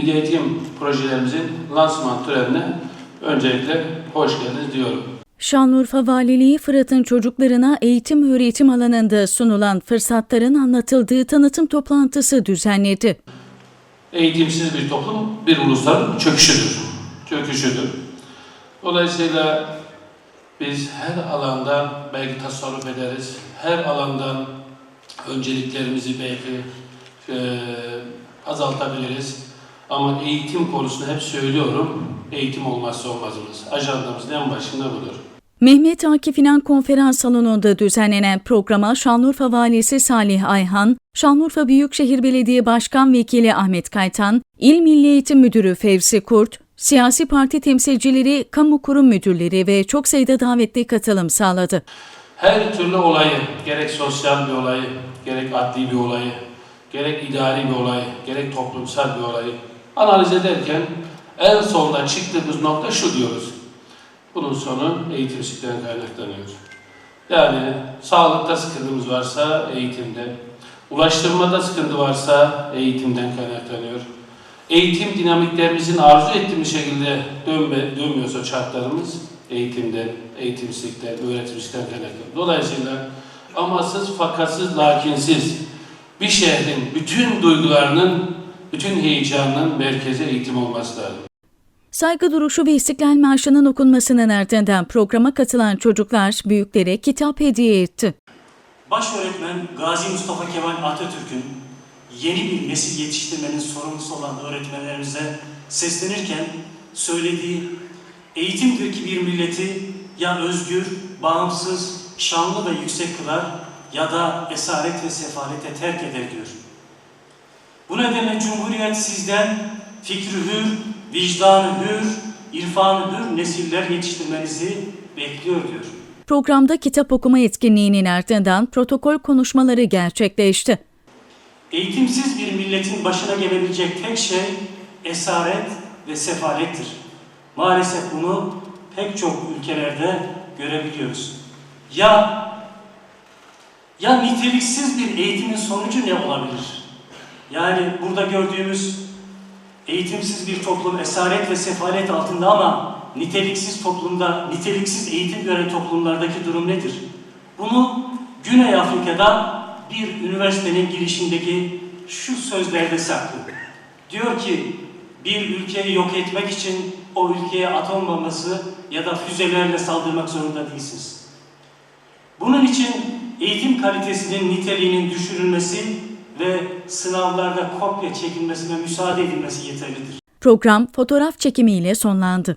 Milli Eğitim projelerimizin lansman törenine öncelikle hoş geldiniz diyorum. Şanlıurfa Valiliği Fırat'ın çocuklarına eğitim öğretim alanında sunulan fırsatların anlatıldığı tanıtım toplantısı düzenledi. Eğitimsiz bir toplum bir ulusların çöküşüdür. Çöküşüdür. Dolayısıyla biz her alanda belki tasarruf ederiz. Her alandan önceliklerimizi belki eee, azaltabiliriz. Ama eğitim konusunda hep söylüyorum, eğitim olmazsa olmazımız. Ajandamızın en başında budur. Mehmet Akif İnan Konferans Salonu'nda düzenlenen programa Şanlıurfa Valisi Salih Ayhan, Şanlıurfa Büyükşehir Belediye Başkan Vekili Ahmet Kaytan, İl Milli Eğitim Müdürü Fevzi Kurt, siyasi parti temsilcileri, kamu kurum müdürleri ve çok sayıda davetli katılım sağladı. Her türlü olayı, gerek sosyal bir olayı, gerek adli bir olayı, gerek idari bir olayı, gerek toplumsal bir olayı analiz ederken en sonda çıktığımız nokta şu diyoruz. Bunun sonu eğitimsizlikten kaynaklanıyor. Yani sağlıkta sıkıntımız varsa eğitimde, ulaştırmada sıkıntı varsa eğitimden kaynaklanıyor. Eğitim dinamiklerimizin arzu ettiğimiz şekilde dönme, dönmüyorsa çarklarımız eğitimden, eğitimsizlikten, öğretimsizlikten kaynaklanıyor. Dolayısıyla amasız, fakatsız, lakinsiz bir şehrin bütün duygularının, bütün heyecanının merkezi eğitim olması lazım. Saygı duruşu ve İstiklal Marşı'nın okunmasının ardından programa katılan çocuklar büyüklere kitap hediye etti. Baş öğretmen Gazi Mustafa Kemal Atatürk'ün yeni bir nesil yetiştirmenin sorumlusu olan öğretmenlerimize seslenirken söylediği eğitimdir ki bir milleti ya özgür, bağımsız, şanlı ve yüksek kılar ya da esaret ve sefalete terk eder diyor. Bu nedenle Cumhuriyet sizden fikri hür, vicdanı hür, irfanı hür nesiller yetiştirmenizi bekliyor diyor. Programda kitap okuma etkinliğinin ardından protokol konuşmaları gerçekleşti. Eğitimsiz bir milletin başına gelebilecek tek şey esaret ve sefalettir. Maalesef bunu pek çok ülkelerde görebiliyoruz. Ya ya niteliksiz bir eğitimin sonucu ne olabilir? Yani burada gördüğümüz eğitimsiz bir toplum esaret ve sefalet altında ama niteliksiz toplumda, niteliksiz eğitim gören toplumlardaki durum nedir? Bunu Güney Afrika'da bir üniversitenin girişindeki şu sözlerde saklı. Diyor ki bir ülkeyi yok etmek için o ülkeye atom bombası ya da füzelerle saldırmak zorunda değilsiniz. Bunun için eğitim kalitesinin niteliğinin düşürülmesi ve sınavlarda kopya çekilmesine müsaade edilmesi yeterlidir. Program fotoğraf çekimiyle sonlandı.